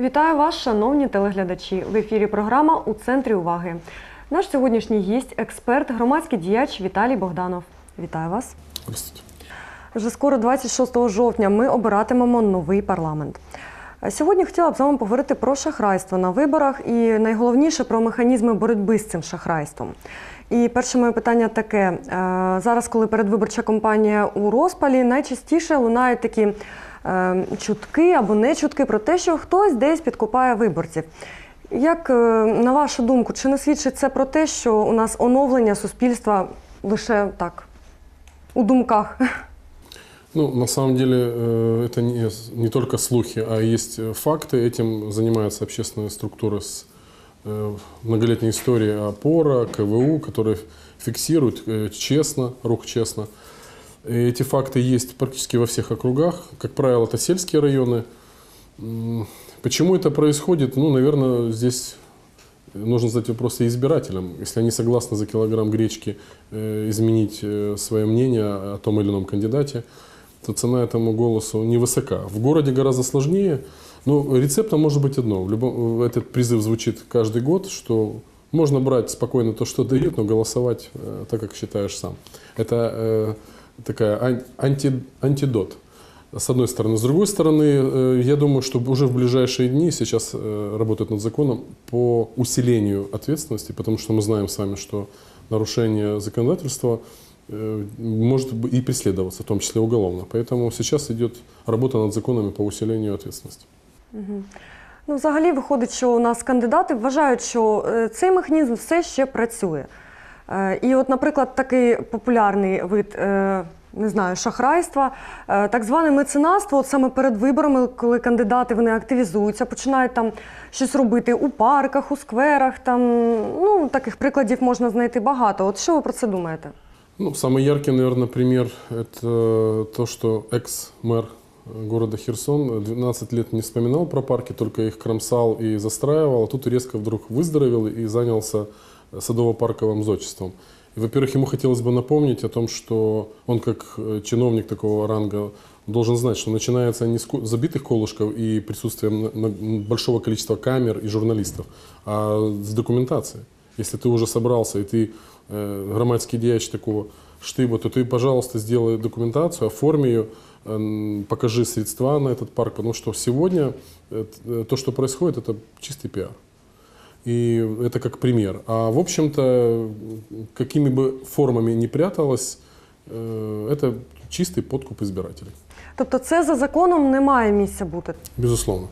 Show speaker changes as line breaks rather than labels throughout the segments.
Вітаю вас, шановні телеглядачі. В ефірі програма у центрі уваги. Наш сьогоднішній гість, експерт, громадський діяч Віталій Богданов. Вітаю вас.
Здравствуйте.
Вже скоро, 26 жовтня, ми обиратимемо новий парламент. Сьогодні хотіла б з вами поговорити про шахрайство на виборах і найголовніше про механізми боротьби з цим шахрайством. І перше моє питання таке: Е, зараз, коли передвиборча кампанія у розпалі, найчастіше лунають такі е, чутки або не чутки про те, що хтось десь підкупає виборців. Як е, на вашу думку, чи не свідчить це про те, що у нас оновлення суспільства лише так у думках?
Ну, на самом деле, э, это не, не только слухи, а есть э, факты. Этим занимаются общественные структуры с э, многолетней историей опора, КВУ, которые фиксируют э, честно, рух честно. И эти факты есть практически во всех округах. Как правило, это сельские районы. Почему это происходит? Ну, наверное, здесь нужно задать вопрос и избирателям. Если они согласны за килограмм гречки э, изменить свое мнение о том или ином кандидате, то цена этому голосу невысока. В городе гораздо сложнее. Но рецептом может быть одно. В любом, этот призыв звучит каждый год, что можно брать спокойно то, что дают, но голосовать э, так, как считаешь сам. Это э, такая ан- анти, антидот. С одной стороны. С другой стороны, э, я думаю, что уже в ближайшие дни сейчас э, работают над законом по усилению ответственности, потому что мы знаем с вами, что нарушение законодательства э, может и преследоваться, в том числе уголовно. Поэтому сейчас идет работа над законами по усилению ответственности.
Ну, взагалі виходить, що у нас кандидати вважають, що е, цей механізм все ще працює. Е, І, от, наприклад, такий популярний вид. е, Не знаю, шахрайства, е, так зване меценатство, от саме перед виборами, коли кандидати вони активізуються, починають там щось робити у парках, у скверах. Там ну таких прикладів можна знайти багато. От що ви про це думаєте?
Ну, самый яркий, наверное, пример – это то, что экс-мэр города Херсон 12 лет не вспоминал про парки, только их кромсал и застраивал, а тут резко вдруг выздоровел и занялся садово-парковым зодчеством. Во-первых, ему хотелось бы напомнить о том, что он как э, чиновник такого ранга должен знать, что начинается не с забитых колышков и присутствием большого количества камер и журналистов, а с документацией. Если ты уже собрался и ты э, громадский дияч такого штыба, то ты, пожалуйста, сделай документацию, оформи ее, покажи средства на этот парк, потому что сегодня э, т- э, то, что происходит, это чистый пиар. И это как пример. А в общем-то, какими бы формами ни пряталось, э, это чистый подкуп избирателей.
Тобто, це за законом не має місця бути.
Безусловно.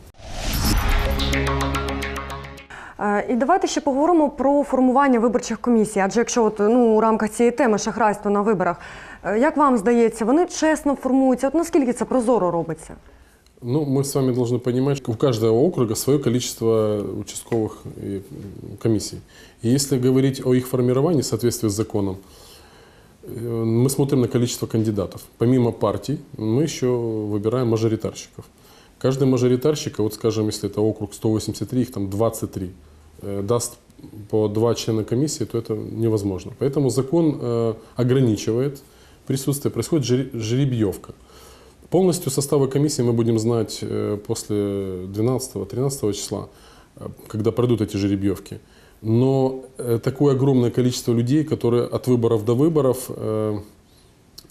Е, І давайте ще поговоримо про формування виборчих комісій. Адже якщо от, ну, у рамках цієї теми шахрайство на виборах, е, як вам здається, вони чесно формуються? От наскільки це прозоро робиться?
Ну, мы с вами должны понимать, что у каждого округа свое количество участковых и, м, комиссий. И если говорить о их формировании в соответствии с законом, э, мы смотрим на количество кандидатов. Помимо партий, мы еще выбираем мажоритарщиков. Каждый мажоритарщик, а вот скажем, если это округ 183, их там 23, э, даст по два члена комиссии, то это невозможно. Поэтому закон э, ограничивает присутствие, происходит жеребьевка. Полностью составы комиссии мы будем знать э, после 12-13 числа, когда пройдут эти жеребьевки. Но такое огромное количество людей, которые от выборов до выборов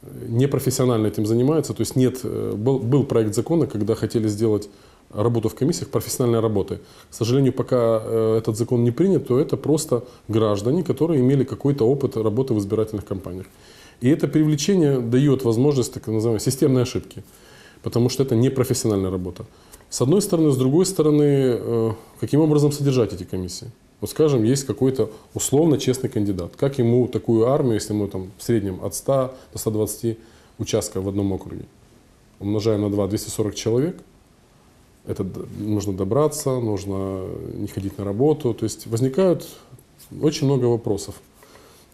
непрофессионально этим занимаются. То есть нет, э, был, был проект закона, когда хотели сделать работу в комиссиях профессиональной работы. К сожалению, пока э, этот закон не принят, то это просто граждане, которые имели какой-то опыт работы в избирательных кампаниях. И это привлечение дает возможность так называемой системной ошибки, потому что это непрофессиональная работа. С одной стороны, с другой стороны, э, каким образом содержать эти комиссии? Вот скажем, есть какой-то условно честный кандидат. Как ему такую армию, если мы там в среднем от 100 до 120 участков в одном округе, умножаем на 2, 240 человек, это нужно добраться, нужно не ходить на работу. То есть возникают очень много вопросов.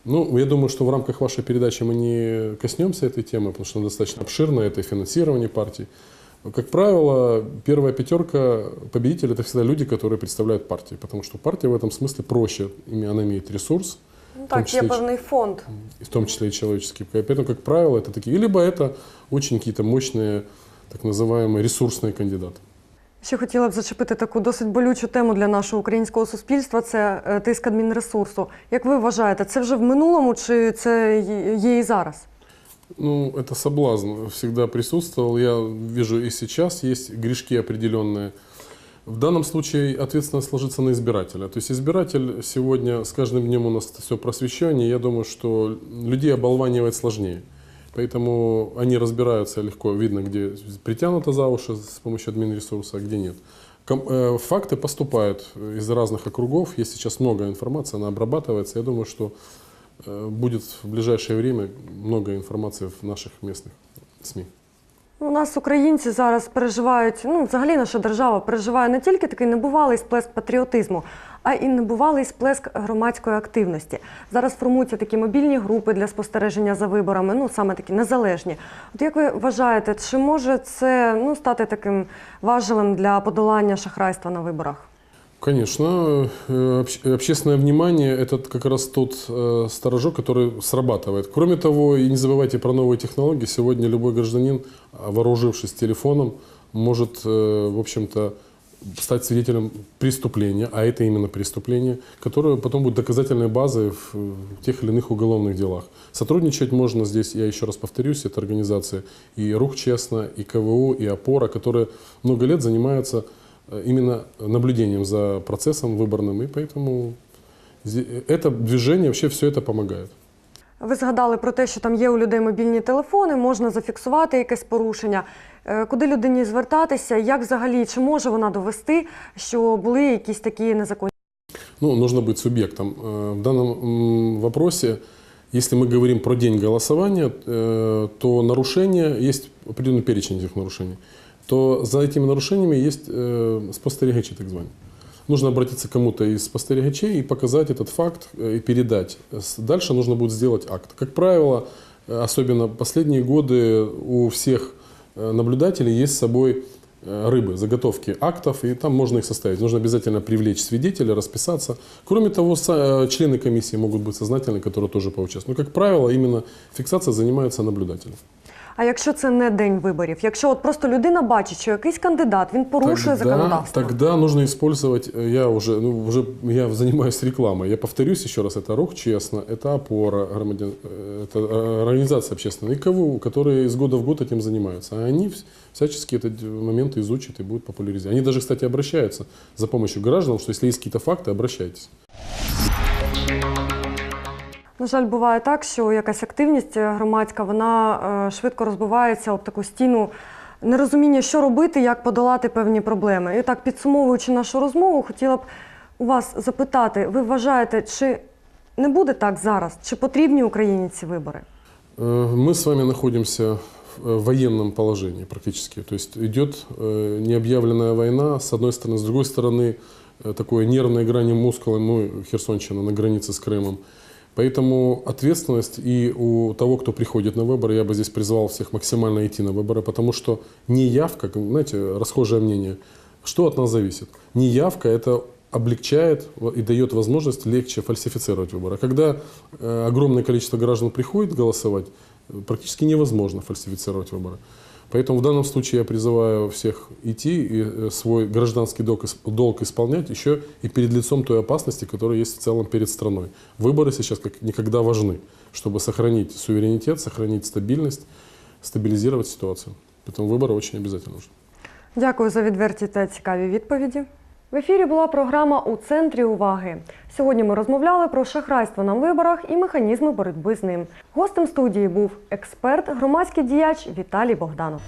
Ну, я думаю, что в рамках вашей передачи мы не коснемся этой темы, потому что она достаточно обширная, это финансирование партий. Как правило, первая пятерка победителей – это всегда люди, которые представляют партии, потому что партия в этом смысле проще, ими- она имеет ресурс,
Ну,
в том
так, є
числе,
певний фонд.
и в том числе и человеческие. Поэтому, как правило, это такие, либо это очень какие-то мощные, так называемые ресурсные кандидаты.
Ще хотіла б зачепити таку досить болючу тему для нашого українського суспільства це е, тиск адмінресурсу. Як ви вважаєте, це вже в минулому чи це є- є і зараз?
Ну, это соблазн всегда присутствовал. Я вижу и сейчас есть грешки определенные. В данном случае ответственность ложится на избирателя. То есть избиратель сегодня, с каждым днем у нас все просвещение, я думаю, что людей оболванивать сложнее. Поэтому они разбираются легко, видно, где притянуто за уши с помощью админресурса, а где нет. Э, Факты поступают из разных округов, есть сейчас много информации, она обрабатывается. Я думаю, что будет в ближайшее время много информации в наших местных СМИ.
Ну, У нас українці зараз переживають, ну взагалі наша держава переживає не тільки такий небувалий сплеск патріотизму, а й небувалий сплеск громадської активності. Зараз формуються такі мобільні групи для спостереження за виборами, ну саме такі незалежні. От як ви вважаєте, чи може це ну стати таким важелем для подолання шахрайства на виборах?
Конечно, э, обще- общественное внимание – это как раз тот э, сторожок, который срабатывает. Кроме того, и не забывайте про новые технологии. Сегодня любой гражданин, а, вооружившись телефоном, может, э, в общем-то, стать свидетелем преступления, а это именно преступление, которое потом будет доказательной базой в тех или иных уголовных делах. Сотрудничать можно здесь, я еще раз повторюсь, это организация и «Рух честно», и КВУ, и «Опора», которые много лет занимаются именно наблюдением за процессом выборным, и поэтому зе- это движение, вообще все это помогает.
Ви згадали про те, що там є у людей мобільні телефони, можна зафіксувати якесь порушення. Е, Куди людині звертатися? Як взагалі чи може вона довести, що були якісь такі незаконні?
Ну, нужно быть субъектом. Э, В данном м, вопросе, если мы говорим про день голосования, э, то нарушения, есть определенный перечень этих нарушений, то за этими нарушениями есть э, спостерегачи, так званые. Нужно обратиться к кому-то из спостерегачей и показать этот факт э, и передать. Дальше нужно будет сделать акт. Как правило, э, особенно последние годы у всех э, наблюдателей есть с собой рыбы, заготовки актов, и там можно их составить. Нужно обязательно привлечь свидетеля, расписаться. Кроме того, члены комиссии могут быть сознательны, которые тоже поучаствуют. Но, как правило, именно фиксацией занимаются наблюдатели.
А якщо це не день виборів? Якщо от просто людина бачить, що якийсь кандидат він порушує законодавство,
Тогда нужно использовать, э, я уже, ну, уже я занимаюсь рекламой, я повторюсь еще раз, это «Рух честно», это «Опора», громадян, э, это э, организация общественная, и КВУ, которые из года в год этим занимаются. А они вс- всячески этот момент изучат и будут популяризировать. Они даже, кстати, обращаются за помощью гражданам, что если есть какие-то факты, обращайтесь.
на жаль, буває так, що якась активність е, громадська вона е, швидко розбивається об таку стіну нерозуміння, що робити, як подолати певні проблеми. І так, підсумовуючи нашу розмову, хотіла б у вас запитати: ви вважаєте, чи не буде так зараз? Чи потрібні Україні ці вибори?
Э, Мы с вами находимся в э, военном положении практически. То есть идет э, необъявленная война, с одной стороны. С другой стороны, э, такое нервное играние мускулами, ну, Херсонщина на границе с Крымом. Поэтому ответственность и у того, кто приходит на выборы, я бы здесь призвал всех максимально идти на выборы, потому что неявка, как, знаете, расхожее мнение, что от нас зависит? Неявка – это облегчает и дает возможность легче фальсифицировать выборы. А Когда э, огромное количество граждан приходит голосовать, э, практически невозможно фальсифицировать выборы. Поэтому в данном случае я призываю всех идти и э, свой гражданский долг, ис- долг исполнять еще и перед лицом той опасности, которая есть в целом перед страной. Выборы сейчас как никогда важны, чтобы сохранить суверенитет, сохранить стабильность, стабилизировать ситуацию. Поэтому выборы очень обязательно нужны.
Дякую за відверті та цікаві відповіді. В ефірі була програма у центрі уваги. Сьогодні ми розмовляли про шахрайство на виборах і механізми боротьби з ним. Гостем студії був експерт, громадський діяч Віталій Богданов.